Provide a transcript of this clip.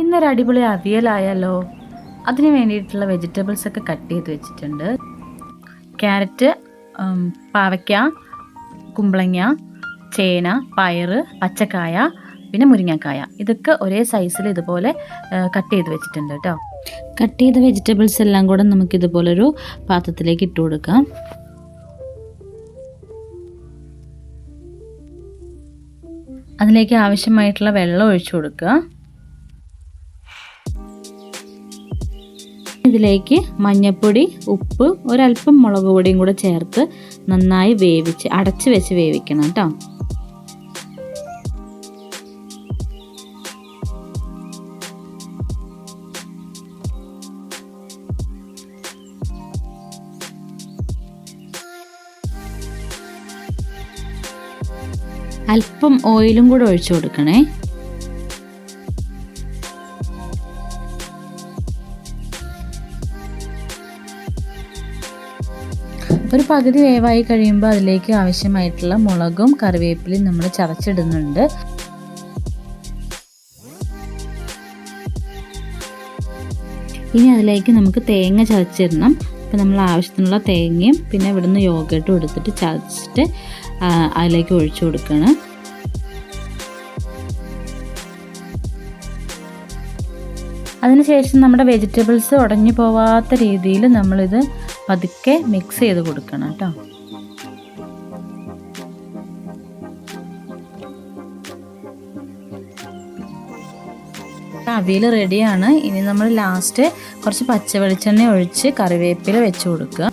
ഇന്നൊരു അടിപൊളി അവിയലായാലോ അതിന് വേണ്ടിയിട്ടുള്ള വെജിറ്റബിൾസ് ഒക്കെ കട്ട് ചെയ്ത് വെച്ചിട്ടുണ്ട്. ക്യാരറ്റ് പാവയ്ക്ക കുമ്പളങ്ങ ചേന പയർ പച്ചക്കായ പിന്നെ മുരിങ്ങക്കായ. ഇതൊക്കെ ഒരേ സൈസിൽ ഇതുപോലെ കട്ട് ചെയ്ത് വെച്ചിട്ടുണ്ട് കേട്ടോ. കട്ട് ചെയ്ത വെജിറ്റബിൾസ് എല്ലാം കൂടെ നമുക്ക് ഇതുപോലൊരു പാത്രത്തിലേക്ക് ഇട്ട് കൊടുക്കാം. അതിലേക്ക് ആവശ്യമായിട്ടുള്ള വെള്ളം ഒഴിച്ചു കൊടുക്കുക. ഇതിലേക്ക് മഞ്ഞൾപ്പൊടി ഉപ്പ് ഒരല്പം മുളക് പൊടിയും കൂടെ ചേർത്ത് നന്നായി വേവിച്ച് അടച്ച് വെച്ച് വേവിക്കണം കേട്ടോ. അല്പം ഓയിലും കൂടെ ഒഴിച്ചു കൊടുക്കണേ. ഒരു പകുതി വേവായി കഴിയുമ്പോൾ അതിലേക്ക് ആവശ്യമായിട്ടുള്ള മുളകും കറിവേപ്പിലയും നമ്മൾ ചതച്ചിടുന്നുണ്ട്. ഇനി അതിലേക്ക് നമുക്ക് തേങ്ങ ചതച്ചിടണം. അപ്പോൾ നമ്മൾ ആവശ്യത്തിനുള്ള തേങ്ങയും പിന്നെ ഇവിടുന്ന് യോഗട്ടും എടുത്തിട്ട് ചതച്ചിട്ട് അതിലേക്ക് ഒഴിച്ചു കൊടുക്കണം. അതിനുശേഷം നമ്മുടെ വെജിറ്റബിൾസ് ഉടഞ്ഞു പോവാത്ത രീതിയിൽ നമ്മളിത് പതുക്കെ മിക്സ് ചെയ്ത് കൊടുക്കണം കേട്ടോ. അവിയൽ റെഡിയാണ് ഇനി നമ്മൾ ലാസ്റ്റ് കുറച്ച് പച്ച വെളിച്ചെണ്ണ ഒഴിച്ച് കറിവേപ്പില വെച്ച് കൊടുക്കുക.